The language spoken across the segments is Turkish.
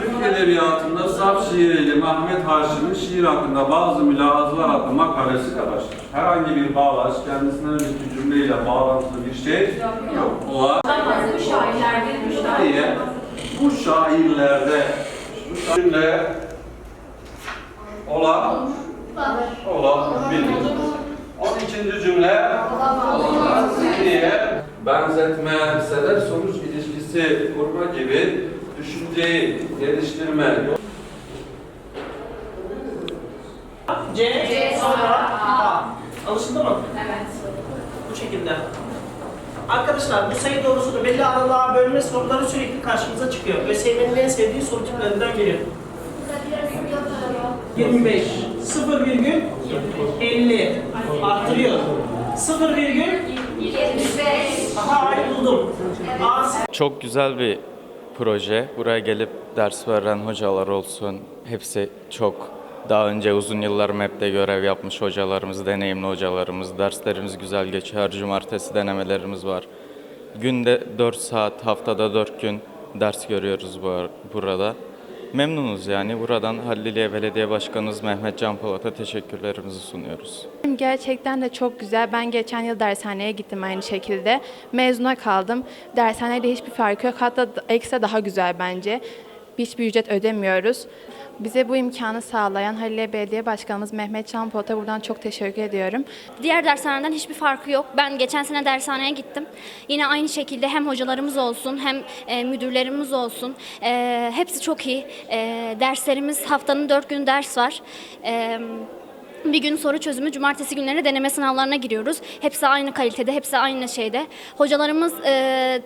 Türk Edebiyatı'nda saf şiiriyle Mehmet Haşim'in şiir hakkında bazı mülahazlar adlı makalesi var. Herhangi bir bağlaç, kendisine özgü cümleyle bağlantılı bir şey yok. O var. Bu şairlerde müşteri. diye bu şairlerde bu şairle olan olan bilir. 12. cümle diye benzetme, sebep sonuç ilişkisi kurma gibi düşünceyi geliştirme C, C sonra sonra A. Alışıldı mı? Evet. Bu şekilde. Arkadaşlar bu sayı doğrusunu belli aralığa bölme soruları sürekli karşımıza çıkıyor. ÖSYM'nin en sevdiği soru tiplerinden biri. 25, 0 virgül 50 arttırıyor. 0 virgül 75. Çok güzel bir proje. Buraya gelip ders veren hocalar olsun. Hepsi çok daha önce uzun yıllar MEP'te görev yapmış hocalarımız, deneyimli hocalarımız. Derslerimiz güzel geçiyor. Cumartesi denemelerimiz var. Günde 4 saat, haftada 4 gün ders görüyoruz bu burada. Memnunuz yani. Buradan Halliliye Belediye Başkanımız Mehmet Can Polat'a teşekkürlerimizi sunuyoruz. Gerçekten de çok güzel. Ben geçen yıl dershaneye gittim aynı şekilde. Mezuna kaldım. Dershanede hiçbir farkı yok. Hatta ekstra daha güzel bence. Hiçbir ücret ödemiyoruz. Bize bu imkanı sağlayan Haliliye Belediye Başkanımız Mehmet Can Polat'a buradan çok teşekkür ediyorum. Diğer dershaneden hiçbir farkı yok. Ben geçen sene dershaneye gittim. Yine aynı şekilde hem hocalarımız olsun hem e, müdürlerimiz olsun. E, hepsi çok iyi. E, derslerimiz haftanın dört gün ders var. Bir gün soru çözümü, cumartesi günleri deneme sınavlarına giriyoruz. Hepsi aynı kalitede, hepsi aynı şeyde. Hocalarımız e,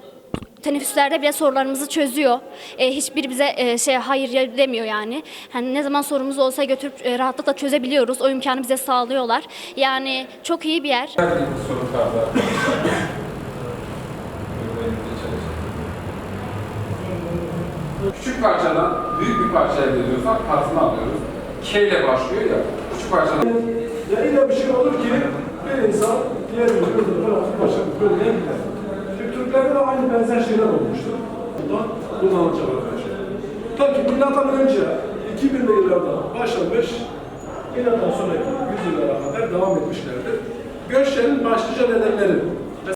teneffüslerde bile sorularımızı çözüyor. E, hiçbir bize e, şey hayır demiyor yani. Hani ne zaman sorumuz olsa götürüp e, rahatlıkla çözebiliyoruz. O imkanı bize sağlıyorlar. Yani çok iyi bir yer. Küçük parçadan büyük bir parça elde ediyorsak katını alıyoruz. K ile başlıyor ya, küçük parçadan Ya illa bir şey olur ki bir insan diğer bir yıldırımın altı başarılı bölgeye gider. Aynı benzer şeyler olmuştu. Bundan kullanılacak arkadaşlar. Ta ki milattan önce 2000'li yıllarda başlamış, milattan sonraki yüzyıllara kadar devam etmişlerdir. Göçlerin başlıca nedenleri